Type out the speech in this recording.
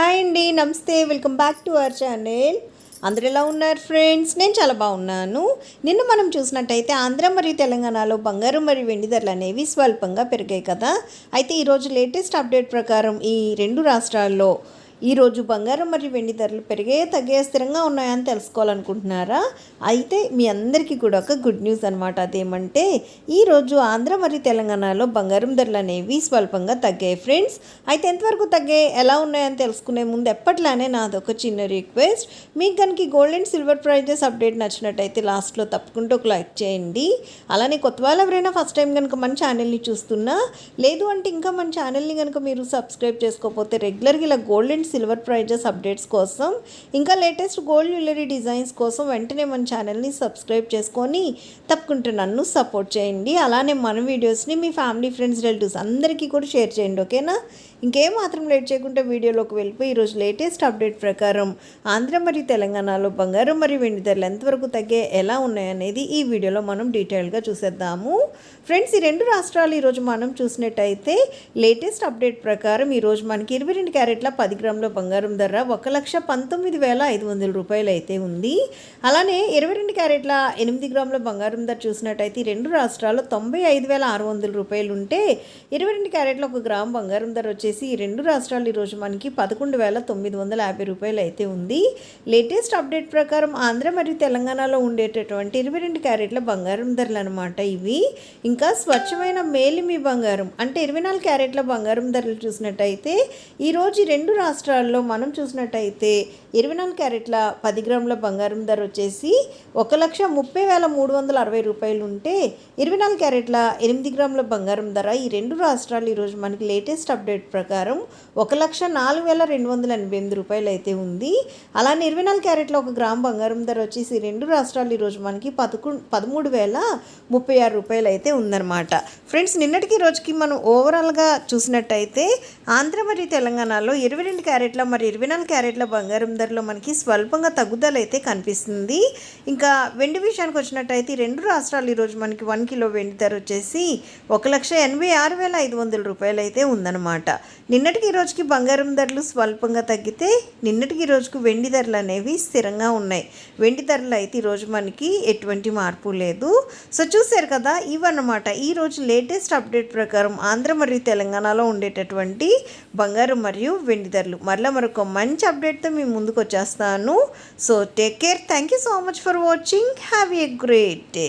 Hi అండి నమస్తే. Welcome back to our channel. అందరు ఎలా ఉన్నారు ఫ్రెండ్స్? నేను చాలా బాగున్నాను. నిన్న మనం చూసినట్టయితే ఆంధ్ర మరియు తెలంగాణలో బంగారం మరియు వెండి ధరలు అనేవి స్వల్పంగా పెరిగాయి కదా. అయితే ఈరోజు లేటెస్ట్ అప్డేట్ ప్రకారం ఈ రెండు రాష్ట్రాల్లో ఈరోజు బంగారం మరియు వెండి ధరలు పెరిగే తగ్గే స్థిరంగా ఉన్నాయని తెలుసుకోవాలనుకుంటున్నారా? అయితే మీ అందరికీ కూడా ఒక గుడ్ న్యూస్ అనమాట అదేమంటే ఈరోజు ఆంధ్ర మరియు తెలంగాణలో బంగారం ధరలు అనేవి స్వల్పంగా తగ్గాయి ఫ్రెండ్స్ అయితే ఎంతవరకు తగ్గాయి? ఎలా ఉన్నాయని తెలుసుకునే ముందు ఎప్పట్లానే నాది ఒక చిన్న రిక్వెస్ట్ మీకు కనుక gold and silver prizes update నచ్చినట్టయితే లాస్ట్లో తప్పకుండా ఒక లైక్ చేయండి. అలానే కొత్త వాళ్ళు ఎవరైనా ఫస్ట్ టైం కనుక మన ఛానల్ని చూస్తున్నా లేదు అంటే ఇంకా మన ఛానల్ని కనుక మీరు సబ్స్క్రైబ్ చేసుకోకపోతే రెగ్యులర్గా ఇలా gold and silver prizes updates కోసం. ఇంకా లేటెస్ట్ గోల్డ్ జ్యువెలరీ డిజైన్స్ కోసం వెంటనే మన ఛానల్ని సబ్స్క్రైబ్ చేసుకొని తప్పకుండా నన్ను సపోర్ట్ చేయండి. అలానే మన వీడియోస్ని మీ ఫ్యామిలీ ఫ్రెండ్స్ రిలేటివ్స్ అందరికీ కూడా షేర్ చేయండి ఓకేనా? ఇంకేం మాత్రం లేట్ చేయకుండా వీడియోలోకి వెళ్ళిపోయి ఈరోజు లేటెస్ట్ అప్డేట్ ప్రకారం ఆంధ్ర మరియు తెలంగాణలో బంగారం మరియు వెండి ధరలు ఎంతవరకు తగ్గే ఎలా ఉన్నాయనేది ఈ వీడియోలో మనం డీటెయిల్గా చూసేద్దాము. ఫ్రెండ్స్ ఈ రెండు రాష్ట్రాలు ఈరోజు మనం చూసినట్టయితే లేటెస్ట్ అప్డేట్ ప్రకారం ఈరోజు మనకి ఇరవై రెండు క్యారెట్ల పది గ్రాముల బంగారం ధర ఒక లక్ష పంతొమ్మిది వేల ఐదు వందల రూపాయలు అయితే ఉంది. అలానే ఇరవై రెండు క్యారెట్ల ఎనిమిది గ్రాముల బంగారం ధర చూసినట్టయితే ఈ రెండు రాష్ట్రాల్లో తొంభై ఐదు వేల ఆరు వందల రూపాయలు ఉంటే ఇరవై రెండు క్యారెట్ల ఒక గ్రామ్ బంగారం ధర వచ్చేసి ఈ రెండు రాష్ట్రాలు ఈరోజు మనకి పదకొండు వేల తొమ్మిది వందల యాభై రూపాయలు అయితే ఉంది. లేటెస్ట్ అప్డేట్ ప్రకారం ఆంధ్ర మరియు తెలంగాణలో ఉండేటటువంటి ఇరవై రెండు క్యారెట్ల బంగారం ధరలు అనమాట ఇవి. ఇంకా స్వచ్ఛమైన మేలిమి బంగారం అంటే ఇరవై నాలుగు క్యారెట్ల బంగారం ధరలు చూసినట్టయితే ఈరోజు ఈ రెండు రాష్ట్రాల్లో మనం చూసినట్టయితే ఇరవై నాలుగు క్యారెట్ల పది గ్రాముల బంగారం ధర వచ్చేసి ఒక లక్ష ముప్పై వేల మూడు వందల అరవై రూపాయలు ఉంటే ఇరవై నాలుగు క్యారెట్ల ఎనిమిది గ్రాముల బంగారం ధర ఈ రెండు రాష్ట్రాలు ఈరోజు మనకి లేటెస్ట్ అప్డేట్ ప్రకారం ఒక లక్ష నాలుగు వేల రెండు వందల ఎనభై ఎనిమిది రూపాయలు అయితే ఉంది. అలానే ఇరవై నాలుగు క్యారెట్ల ఒక గ్రామ్ బంగారం ధర వచ్చేసి రెండు రాష్ట్రాలు ఈరోజు మనకి పదకొండు పదమూడు వేల ముప్పై ఆరు రూపాయలు అయితే ఉందన్నమాట. ఫ్రెండ్స్ నిన్నటికి రోజుకి మనం ఓవరాల్గా చూసినట్టయితే ఆంధ్ర మరియు తెలంగాణలో ఇరవై రెండు క్యారెట్ల మరి ఇరవై నాలుగు క్యారెట్ల బంగారం ధరలో మనకి స్వల్పంగా తగ్గుదల అయితే కనిపిస్తుంది. ఇంకా వెండి విషయానికి వచ్చినట్టయితే రెండు రాష్ట్రాలు ఈరోజు మనకి వన్ కిలో వెండి ధర వచ్చేసి ఒక లక్ష ఎనభై ఆరు వేల ఐదు వందల రూపాయలు అయితే ఉందన్నమాట. నిన్నటికి ఈ రోజుకి బంగారం ధరలు స్వల్పంగా తగ్గితే నిన్నటికి ఈ రోజుకు వెండి ధరలు అనేవి స్థిరంగా ఉన్నాయి. వెండి ధరలు అయితే ఈరోజు మనకి ఎటువంటి మార్పు లేదు. సో చూశారు కదా ఇవన్నమాట. ఈరోజు లేటెస్ట్ అప్డేట్ ప్రకారం ఆంధ్ర మరియు తెలంగాణలో ఉండేటటువంటి బంగారం మరియు వెండి ధరలు. మరలా మరొక మంచి అప్డేట్తో మీ ముందుకు వచ్చేస్తాను. So take care thank you so much for watching have a great day